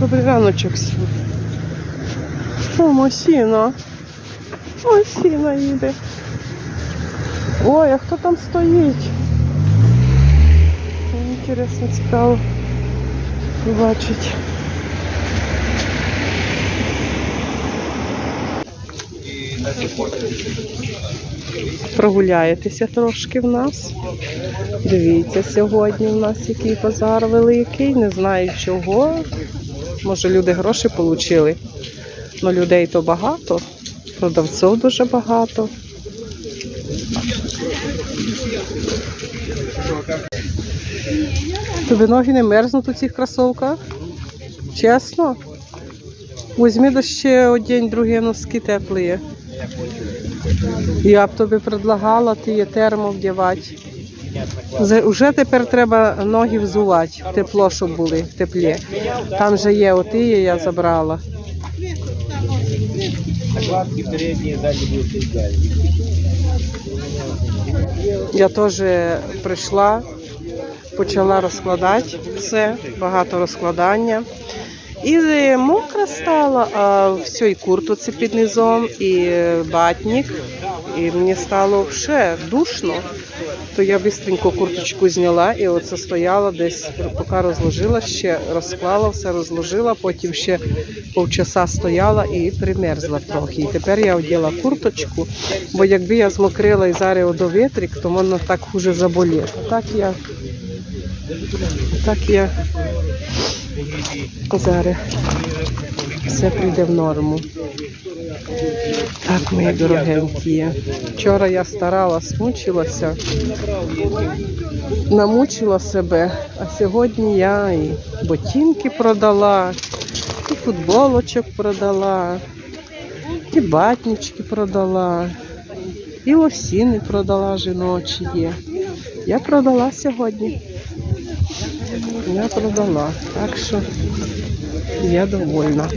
Добрий раночок. О, Мосіна. Мосіна їде. Ой, а хто там стоїть? Інтересно, цікаво побачить. Прогуляєтеся трошки в нас. Дивіться, сьогодні в нас який базар великий. Не знаю чого. Може, люди гроші отримали. але людей то багато, продавців дуже багато. Тобі ноги не мерзнуть у цих кросовках? Чесно? Візьми до ще один, другі носки теплі. Я б тобі предлагала ти є термо вдягати. Уже тепер треба ноги взувати, тепло, щоб були в теплі. Там же є, оти є, я забрала. Я теж прийшла, почала розкладати все, багато розкладання. І мокра стала, а все, і куртоці під низом, і батник. І мені стало ще душно. То я швидко курточку зняла і оце стояла десь, поки розложила, ще розклала, все розложила, потім ще півчаса стояла і примерзла трохи. І тепер я оділа курточку, бо якби я змокрила і зараз до вітрик, то воно так хуже заболіє. Так я, так я зараз все прийде в норму. Так, мої дорогенькі. Вчора я старалась, мучилася, намучила себе, а сьогодні я і ботинки продала, і футболочок продала, і батнички продала, і лосіни продала жіночі. Я продала сьогодні. Я продала, так що я довольна.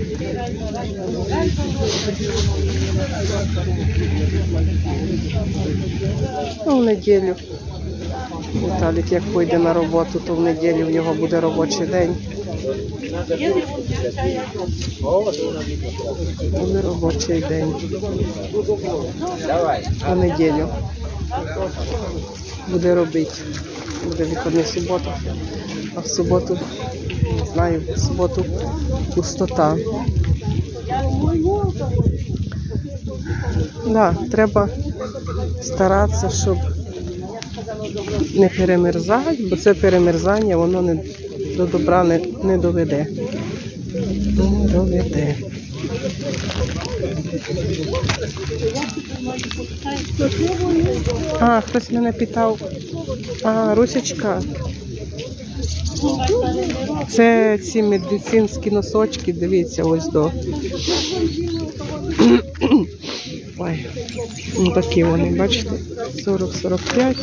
Ну, в неділю. Віталік як пойде на роботу, то в неділю в нього буде робочий день. Буде робочий день. У неділю. Буде робити. Буде виходний субота. А в суботу, не знаю, в суботу пустота. Да, треба старатися, щоб не перемерзати, бо це перемерзання воно не, до добра не, не доведе. Не доведе. А, хтось мене питав. А, Русечка. Це ці медицинські носочки, дивіться, ось до. Ой, ну такі вони, бачите, 40-45.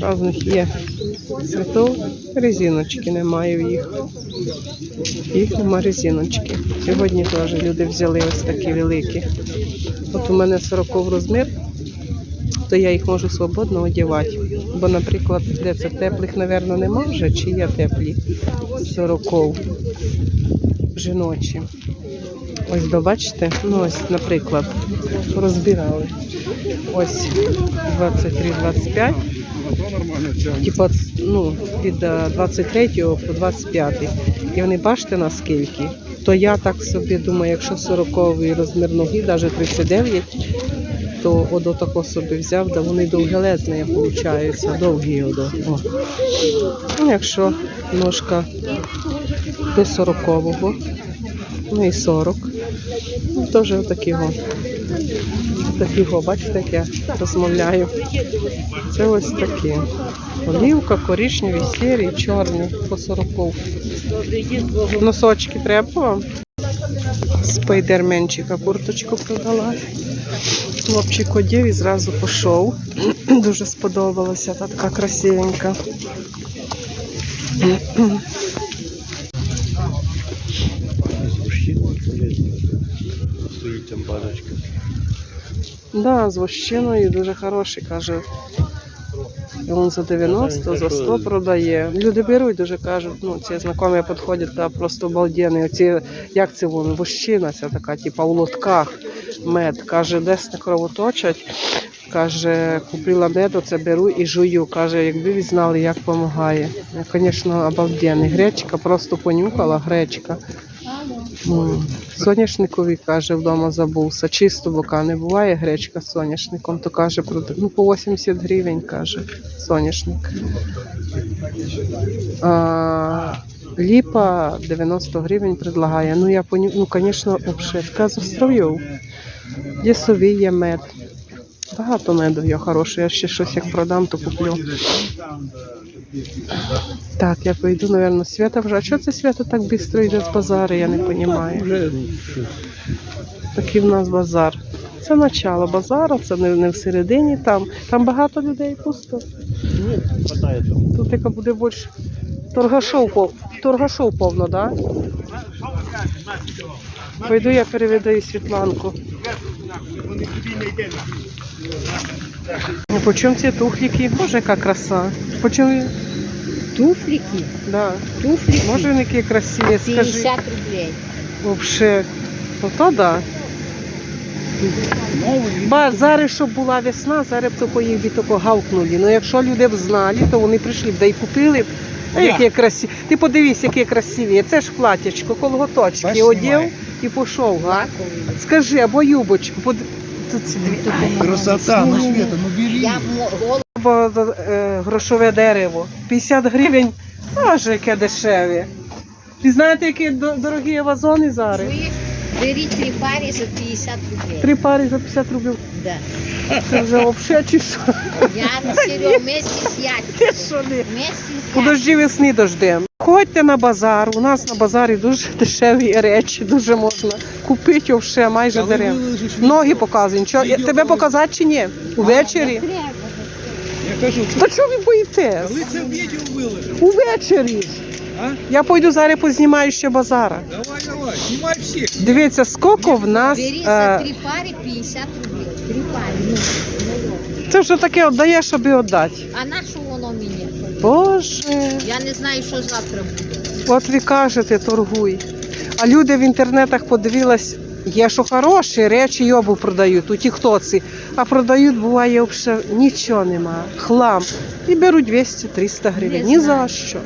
Разних є цвітов. Резиночки немає в їх. Їх нема резиночки. Сьогодні теж люди взяли ось такі великі. От у мене 40 розмір, то я їх можу свободно одягати. Бо, наприклад, де це теплих, мабуть, нема вже, чи є теплі 40 жіночі. Ось бачите, ну ось, наприклад, розбирали. Ось 23-25. Типа, ну, від е, 23 по 25. І вони бачите наскільки. То я так собі думаю, якщо 40 розмір ноги, навіть 39, то одо тако собі взяв, да вони довгелезні, виходить, довгі одо. О. Ну, якщо ножка до 40-го, ну і 40, ну, теж отакого. Такого, бачите, як я розмовляю. Це ось такі. Олівка, коричневі, сірі, чорні по 40. Носочки треба вам? Спайдерменчика курточку продала. Хлопчик одів і зразу пішов. Дуже сподобалася, та така красивенька. Стоїть там баночка. Да, з вощиною дуже хороший, каже. Він за 90, за 100 продає. Люди беруть, дуже кажуть, ну, ці знайомі підходять, та просто обалденний. Оці, як це воно, вощина ця така, типа у лотках мед. Каже, десь не кровоточать. Каже, купила мед, оце беру і жую. Каже, якби ви знали, як допомагає. Звісно, обалденний. Гречка просто понюхала, гречка. Соняшникові, каже, вдома забувся. Чисто бока не буває гречка з соняшником, то каже, прода- ну, по 80 гривень, каже, соняшник. А, ліпа 90 гривень предлагає. Ну, я поню... ну, звісно, обшитка з остров'їв. Лісовий є мед. Багато меду є хороший. Я ще щось як продам, то куплю. Так, я пойду, напевно, Свята вже. А чого це Свята так швидко йде з базару, я не розумію. Такий в нас базар. Це начало базару, це не, не всередині там. Там багато людей пусто. нет, хватает. Тут яка буде більше. Торгашов. Торгашов повно, так? Да? Пойду я переведу Світланку. Ну, По чому ці тухліки? Боже, яка краса. По чому? Туфлики, Да. туфлики, Може, вони які красиві, скажи. 50 рублей. Вообще, ото да. Ба, зараз, щоб була весна, зараз б тако їх би тако гавкнули. Ну якщо люди б знали, то вони прийшли б да й купили. б. А які красиві. Ти подивись, які красиві. Це ж платячко, колготочки одів і пішов. Га? Скажи, або юбочку. Под... Тут ці дві. Ай, Красота, ну світа, ну бери. Е, грошове дерево. 50 гривень. аж яке дешеве. Ви знаєте, які дорогі вазони зараз? Бери три пари за 50 рублей. Три пари за 50 рублів. Да. Це вже взагалі чи що? Я на Серег вместе с Ятькой. Ти що не? Вместе с Подожди весни дождем. Ходьте на базар. У нас на базарі дуже дешеві речі, дуже можна купити вже майже дерев. Ноги показуй. Нічого, я- тебе показати чи ні? Увечері? Я кажу, Та чого ви боїтесь? коли це відео виложиш, Увечері. ж. А? Я пойду зараз познімаю ще базара. Давай, давай, знімай всіх. Дивіться, скільки в нас. Бери за Е, три пари 50 рублей. Три пари. Ну, ну, це вже таке віддаєш, щоб і віддати. а на що воно мені? Боже. Я не знаю, що завтра буде. От ви кажете, торгуй. А люди в інтернетах подивились, є що хороші речі й обув продають у тіктоці, а продають, буває, взагалі нічого нема. Хлам. І беруть 200-300 гривень. Не Ні знаю. за що.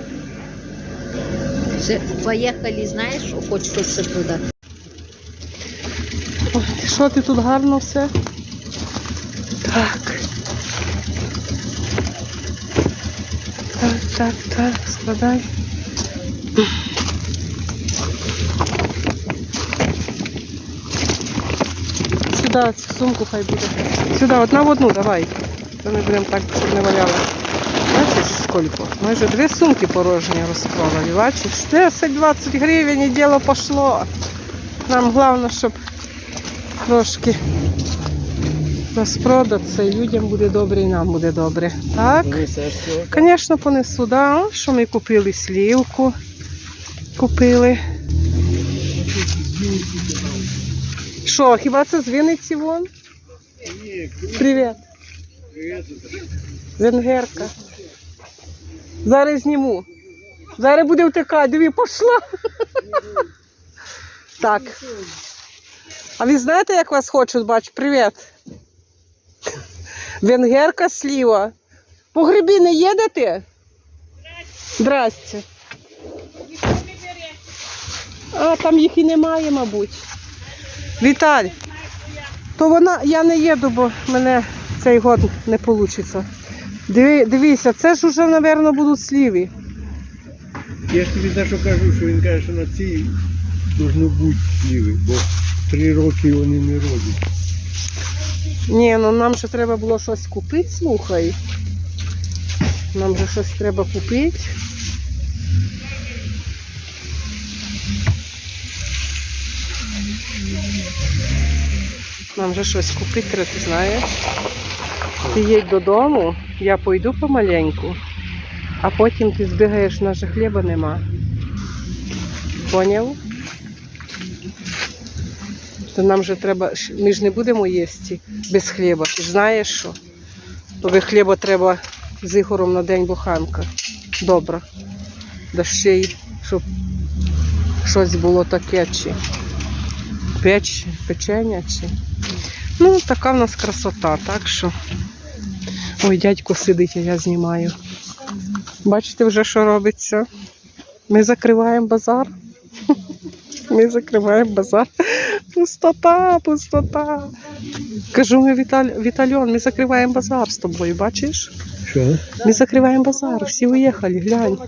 Поїхали, знаєш, хоч щось продати. Ой, Що ти тут гарно все? Так. Так, так, так, складай. Сюди, цю сумку хай буде. Сюди, одна в одну, давай. Не будемо так, щоб не валяли. Бачиш, скільки? Майже дві сумки порожні розпродали. Бачиш? 10-20 гривень і діло пішло. Нам головне, щоб трошки розпродатися, і людям буде добре, і нам буде добре. Так? Звісно, понесу, да. Що ми купили слівку. Купили. Що, хіба це з Вінниці вон? Привіт. Венгерка. Зараз зніму. Зараз буде втекати. Диві, пішла. Так. А ви знаєте, як вас хочуть бачити? Привіт. Венгерка сліва. По грибі не їдете? Здрасте. А, там їх і немає, мабуть. Віталь, то вона, я не їду, бо мене цей год не вийде. Диви, дивися, це ж уже, мабуть, будуть сліві. Я ж тобі за що кажу, що він каже, що на цій должно бути сливи, бо три роки вони не роблять. Ні, ну нам же треба було щось купити, слухай. Нам же щось треба купити. Нам же щось купити, треба, ти знаєш. Ти їдь додому, я пойду помаленьку, а потім ти збігаєш, нас хліба нема. Поняв? То нам же треба, ми ж не будемо їсти без хліба. Ти ж знаєш що? То без хліба треба з Ігором на день буханка. Добра. Да ще й, щоб щось було таке, чи печ, печення, чи. Ну, така в нас красота, так що. Ой, дядько сидить, а я знімаю. Бачите вже, що робиться? Ми закриваємо базар. Ми закриваємо базар. Пустота, пустота. Кажу, ми Віталь... Вітальон, ми закриваємо базар з тобою, бачиш? Що? Ми закриваємо базар, всі уїхали, глянь.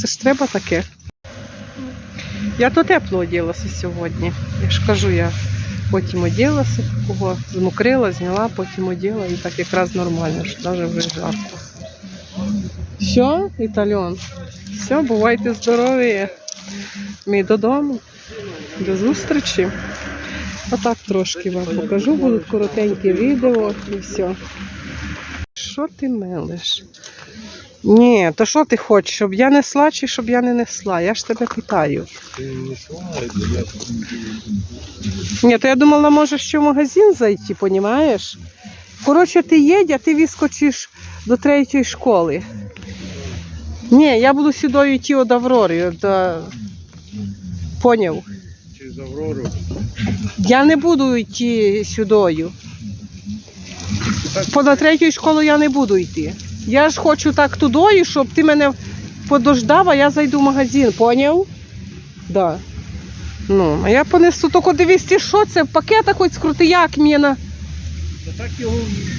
Це ж треба таке. Я то тепло оділася сьогодні. Я ж кажу, я потім оділася, кого змокрила, зняла, потім оділа і так якраз нормально, що навіть вже жарко. Все, Італьон. Все, бувайте здорові. Ми додому. До зустрічі. Отак трошки вам покажу, будуть коротенькі відео і все. Що ти мелиш? Ні, то що ти хочеш, щоб я несла чи щоб я не несла? Я ж тебе питаю. Ні, то я думала, може ще в магазин зайти, понімаєш? Коротше, ти їдь, а ти вискочиш до третьої школи. Ні, я буду сюди йти від Аврори. До... Поняв? Через Аврору. Я не буду йти сюдою. Поза третьою школою я не буду йти. Я ж хочу так тудою, щоб ти мене подождав, а я зайду в магазин, поняв? Да. Ну, а я понесу тільки дивись, ти що це? Пакета хоч скрути, як мені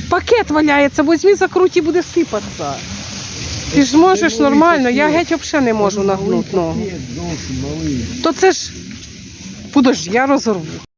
пакет валяється, візьми закруті, буде сипатися. Ти ж можеш нормально, я геть взагалі не можу нагнути ногу. То це ж. Подожди, я розорву.